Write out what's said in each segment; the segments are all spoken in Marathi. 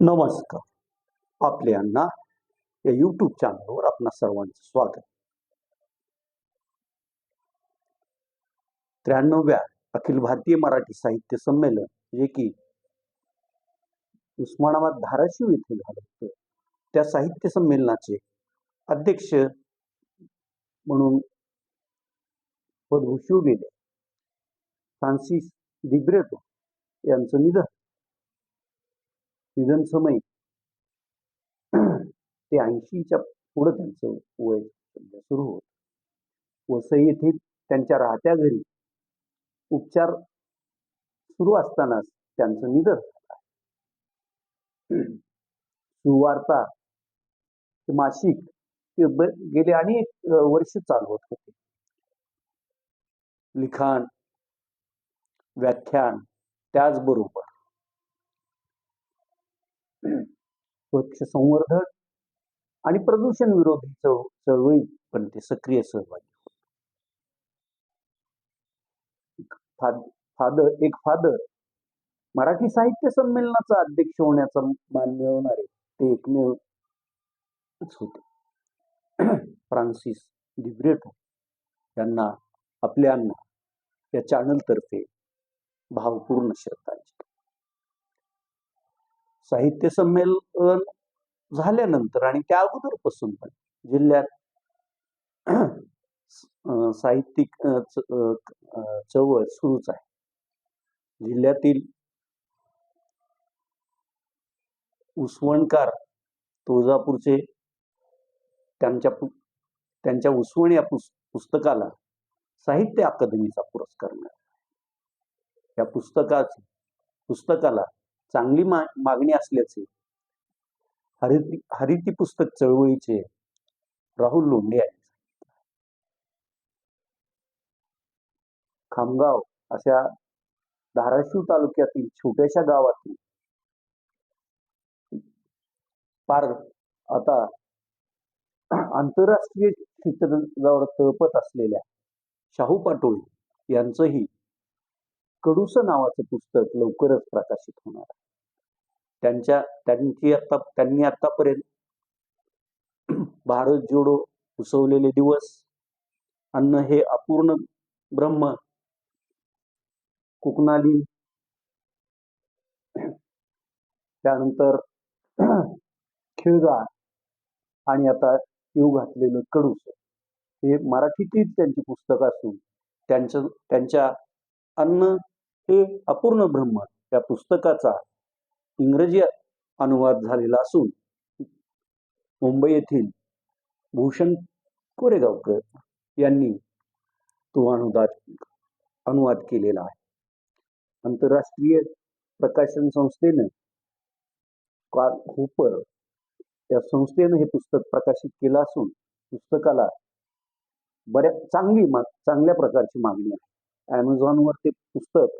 नमस्कार. आपल्यांना या यूट्यूब चॅनलवर आपणा सर्वांचं स्वागत. त्र्याण्णव्या अखिल भारतीय मराठी साहित्य संमेलन जे की उस्मानाबाद धाराशिव येथे झालं होतं. त्या साहित्य संमेलनाचे अध्यक्ष म्हणून पदभूषवलेले फ्रान्सिस दिब्रेटो यांचं निधन. निधन समय. ते ऐंशीच्या पुढं त्यांचं वय सध्या सुरू होत. वसई येथील त्यांच्या राहत्या घरी उपचार सुरू असतानाच त्यांचं निधन झालं सुवार्ता मासिक ते गेले अनेक वर्ष वर्ष होत होते. लिखाण व्याख्यान त्याचबरोबर स्वच्छ संवर्धन आणि प्रदूषण विरोधी चळ चळवळीत पण ते सक्रिय सहभागी फाद- फादर एक फादर. मराठी साहित्य संमेलनाचा अध्यक्ष होण्याचा मान मिळवणारे ते एकमेवच होते. फ्रान्सिस दिब्रेटो यांना आपल्यांना या चॅनलतर्फे भावपूर्ण श्रद्धा साहित्य संमेलन झाल्यानंतर आणि त्या अगोदरपासून पण जिल्ह्यात साहित्यिक च- चळवळ सुरूच आहे. जिल्ह्यातील उसवणकार तुळजापूरचे त्यांच्या पु- त्यांच्या उसवण या पुस पुस्तकाला साहित्य अकादमीचा पुरस्कार मिळाला. या पुस्तकाच पुस्तकाला चांगली मा मागणी असल्याचे. हरिती हरिती पुस्तक चळवळीचे राहुल लोंढे यांनी खामगाव अशा धाराशिव तालुक्यातील छोट्याशा गावातील पार आता आंतरराष्ट्रीय चित्र तळपत असलेल्या शाहू पाटोळे यांचंही कडूस नावाचं पुस्तक लवकरच प्रकाशित होणार आहे. त्यांच्या त्यांची आता त्यांनी आतापर्यंत भारत जोडो उसवलेले दिवस अन्न हे अपूर्ण ब्रह्म कुकनाली त्यानंतर खिळगा आणि आता येऊ घातलेलं कडूस. हे मराठीतील त्यांची पुस्तकं असून त्यांचं त्यांच्या अन्न हे अपूर्ण ब्रह्म या पुस्तकाचा इंग्रजी अनुवाद झालेला असून मुंबई येथील भूषण कोरेगावकर यांनी तो अनुवाद अनुवाद केलेला आहे. आंतरराष्ट्रीय प्रकाशन संस्थेनं कार्ल हुपर या संस्थेनं हे पुस्तक प्रकाशित केलं असून पुस्तकाला बऱ्या चांगली मा चांगल्या प्रकारची मागणी आहे. ॲमेझॉनवर ते पुस्तक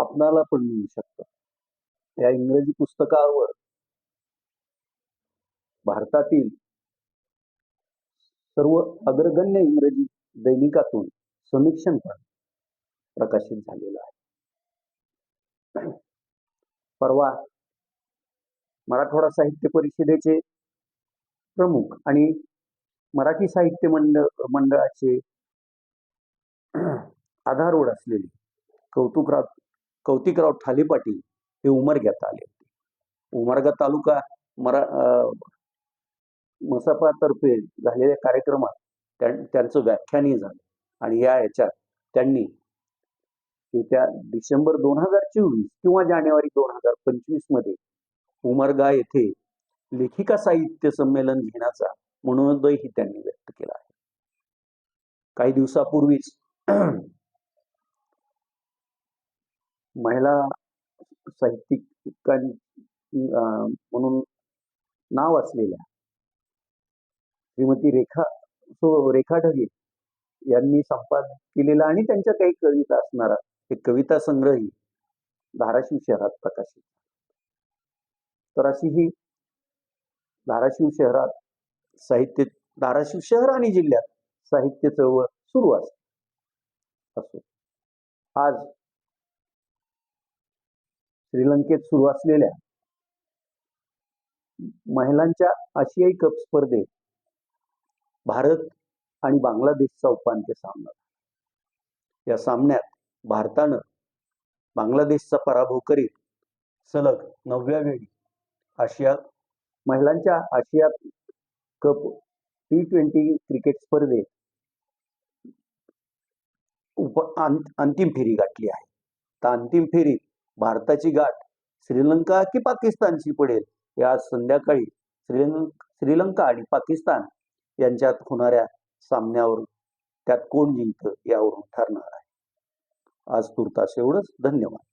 आपणाला पण मिळू शकतं. त्या इंग्रजी पुस्तकावर भारतातील सर्व अग्रगण्य इंग्रजी दैनिकातून समीक्षण पण प्रकाशित झालेलं आहे. परवा मराठवाडा साहित्य परिषदेचे प्रमुख आणि मराठी साहित्य मंडळ मंडळाचे आधारवड असलेले कौतुकराव कौतिकराव ठाले पाटील हे उमरग्यात आले होते. उमरगा तालुका मरा मसापातर्फे झालेल्या कार्यक्रमात त्यांचं व्याख्यानही झालं. आणि या याच्यात त्यांनी येत्या डिसेंबर दोन हजार चोवीस किंवा जानेवारी दोन हजार पंचवीसमध्ये उमरगा येथे लेखिका साहित्य संमेलन घेण्याचा मनोदयही त्यांनी व्यक्त केला आहे. काही दिवसापूर्वीच महिला साहित्यिकां म्हणून नाव असलेल्या श्रीमती रेखा सो रेखा ढगे यांनी संपादन केलेला आणि त्यांच्या काही कविता असणारा एक कविता संग्रही धाराशिव शहरात प्रकाशित तर अशी ही धाराशिव शहरात साहित्य धाराशिव शहर आणि जिल्ह्यात साहित्य चळवळ सुरू असते असो. आज श्रीलंकेत सुरू असलेल्या महिलांच्या आशियाई कप स्पर्धेत भारत आणि बांगलादेशचा उपांत्य सामना या सामन्यात भारतानं बांगलादेशचा पराभव करीत सलग नवव्या वेळी आशिया महिलांच्या Asia cup T twenty cricket स्पर्धेत उप अंतिम फेरी गाठली आहे. तर अंतिम फेरीत भारताची गाठ श्रीलंका की पाकिस्तानची पडेल हे आज संध्याकाळी श्रीलंका श्रीलंका आणि पाकिस्तान यांच्यात होणाऱ्या सामन्यावरून त्यात कोण जिंकतं यावरून ठरणार आहे. आज तुर्तास एवढंच धन्यवाद.